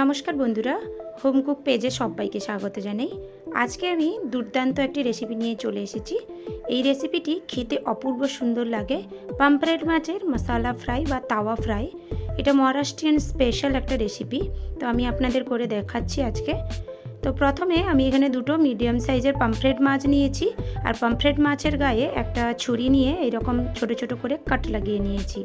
নমস্কার বন্ধুরা, home cook পেজে সবাইকে স্বাগত জানাই। আজকে আমি দুর্দান্ত একটি রেসিপি নিয়ে চলে এসেছি। এই রেসিপিটি খেতে অপূর্ব সুন্দর লাগে। পাম্পলেট মাছের মশালা ফ্রাই বা তাওয়া ফ্রাই এটা মহারাষ্ট্রিয়ান স্পেশাল একটা রেসিপি তো আমি আপনাদের করে দেখাচ্ছি আজকে। তো প্রথমে আমি এখানে দুটো মিডিয়াম সাইজের পাম্পলেট মাছ নিয়েছি, আর পাম্পলেট মাছের গায়ে একটা ছুরি নিয়ে এরকম ছোট ছোট করে কাট লাগিয়ে নিয়েছি।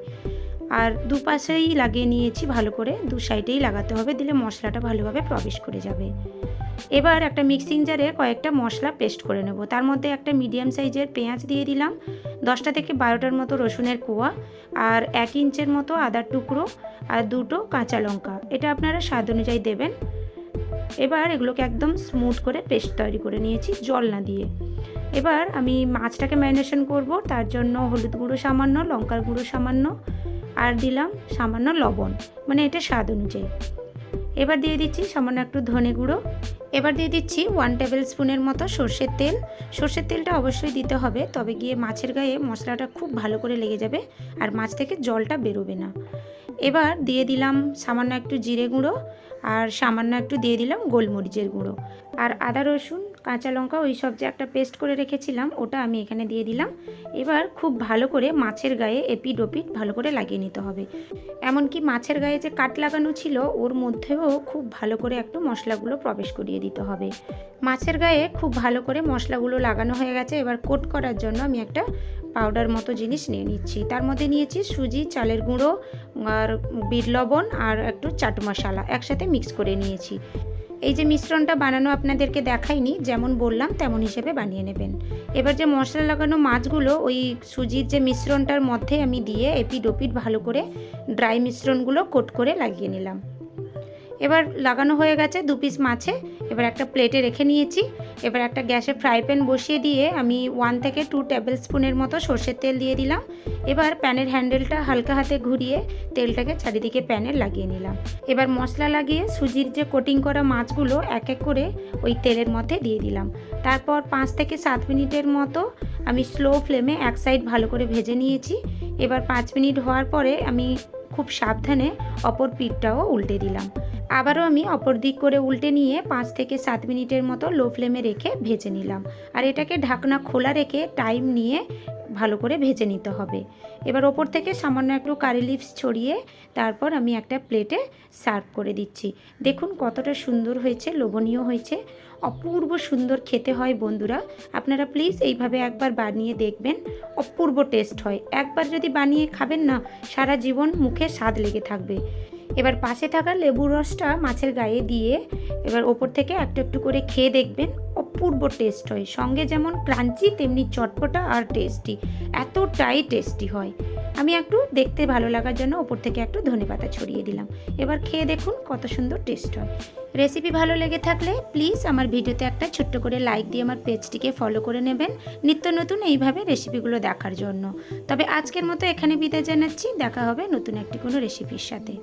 আর দুপাশেই লাগিয়ে নিয়েছি ভালো করে, দু সাইডেই লাগাতে হবে, দিলে মশলাটা ভালোভাবে প্রবেশ করে যাবে। এবার একটা মিক্সিং জারে কয়েকটা মশলা পেস্ট করে নেব। তার মধ্যে একটা মিডিয়াম সাইজের পেঁয়াজ দিয়ে দিলাম, দশটা থেকে বারোটার মতো রসুনের কোয়া, আর এক ইঞ্চের মতো আদার টুকরো, আর দুটো কাঁচা লঙ্কা। এটা আপনারা স্বাদ অনুযায়ী দেবেন। এবার এগুলোকে একদম স্মুথ করে পেস্ট তৈরি করে নিয়েছি জল না দিয়ে। এবার আমি মাছটাকে ম্যারিনেশন করব, তার জন্য হলুদ গুঁড়ো সামান্য, লঙ্কার গুঁড়ো সামান্য আর দিলাম সামান্য লবণ মানে এটা স্বাদ অনুযায়ী। এবার দিয়ে দিচ্ছি সামান্য একটু ধনে গুঁড়ো। এবার দিয়ে দিচ্ছি ওয়ান টেবিল স্পুনের মতো সর্ষের তেল। সর্ষের তেলটা অবশ্যই দিতে হবে, তবে গিয়ে মাছের গায়ে মশলাটা খুব ভালো করে লেগে যাবে আর মাছ থেকে জলটা বেরোবে না। এবার দিয়ে দিলাম সামান্য একটু জিরে গুঁড়ো আর সামান্য একটু দিয়ে দিলাম গোলমরিচের গুঁড়ো। আর আদা, রসুন, কাঁচা লঙ্কা ওই সব যে একটা পেস্ট করে রেখেছিলাম ওটা আমি এখানে দিয়ে দিলাম। এবার খুব ভালো করে মাছের গায়ে এপিড ওপিড ভালো করে লাগিয়ে নিতে হবে। এমনকি মাছের গায়ে যে কাট লাগানো ছিল ওর মধ্যেও খুব ভালো করে একটু মশলাগুলো প্রবেশ করিয়ে দিতে হবে। মাছের গায়ে খুব ভালো করে মশলাগুলো লাগানো হয়ে গেছে। এবার কোট করার জন্য আমি একটা পাউডার মতো জিনিস নিয়ে নিচ্ছি। তার মধ্যে নিয়েছি সুজি, চালের গুঁড়ো, আর বিট লবণ, আর একটু চাট মশলা একসাথে মিক্স করে নিয়েছি। এই যে মিশ্রণটা বানানো আপনাদেরকে দেখাইনি, যেমন বললাম তেমন হিসেবে বানিয়ে নেবেন। এবার যে মশলা লাগানো মাছগুলো, ওই সুজির যে মিশ্রণটার মধ্যে আমি দিয়ে এপিড ওপিড ভালো করে ড্রাই মিশ্রণগুলো কোট করে লাগিয়ে নিলাম। এবার লাগানো হয়ে গেছে দু পিস মাছে এবার একটা প্লেটে রেখে নিয়েছি। এবার একটা গ্যাসে ফ্রাই প্যান বসিয়ে দিয়ে আমি ওয়ান থেকে টু টেবিল স্পুনের মতো সর্ষের তেল দিয়ে দিলাম। এবার প্যানের হ্যান্ডেলটা হালকা হাতে ঘুরিয়ে তেলটাকে চারিদিকে প্যানে লাগিয়ে নিলাম। এবার মশলা লাগিয়ে সুজির যে কোটিং করা মাছগুলো এক এক করে ওই তেলের মধ্যে দিয়ে দিলাম। তারপর পাঁচ থেকে সাত মিনিটের মতো আমি স্লো ফ্লেমে এক সাইড ভালো করে ভেজে নিয়েছি। এবার পাঁচ মিনিট হওয়ার পরে আমি খুব সাবধানে অপর পিঠটাও উল্টে দিলাম। আবারও আমি অপর দিক করে উল্টে নিয়ে পাঁচ থেকে সাত মিনিটের মতো লো ফ্লেমে রেখে ভেজে নিলাম। আর এটাকে ঢাকনা খোলা রেখে টাইম নিয়ে ভালো করে ভেজে নিতে হবে। এবার ওপর থেকে সামান্য একটু কারি লিভস ছড়িয়ে তারপর আমি একটা প্লেটে সার্ভ করে দিচ্ছি। দেখুন কতটা সুন্দর হয়েছে, লোভনীয় হয়েছে। অপূর্ব সুন্দর খেতে হয় বন্ধুরা। আপনারা প্লিজ এইভাবে একবার বানিয়ে দেখবেন। অপূর্ব টেস্ট হয়। একবার যদি বানিয়ে খাবেন না, সারা জীবন মুখে স্বাদ লেগে থাকবে। এবার পাশে থাকা লেবুর রসটা মাছের গায়ে দিয়ে এবার ওপর থেকে একটু একটু করে খেয়ে দেখবেন, অপূর্ব টেস্ট হয়। সঙ্গে যেমন ক্রাঞ্চি তেমনি চটপটা আর টেস্টি এতটাই টেস্টি হয়। আমি একটু দেখতে ভালো লাগার জন্য ওপর থেকে একটু ধনেপাতা ছড়িয়ে দিলাম। এবার খেয়ে দেখুন কত সুন্দর টেস্ট হয়। রেসিপি ভালো লেগে থাকলে প্লিজ আমার ভিডিওতে একটা ছোট্ট করে লাইক দিয়ে আমার পেজটিকে ফলো করে নেবেন, নিত্য নতুন এইভাবে রেসিপিগুলো দেখার জন্য। তবে আজকের মতো এখানে বিদায় জানাচ্ছি, দেখা হবে নতুন একটি কোনো রেসিপির সাথে।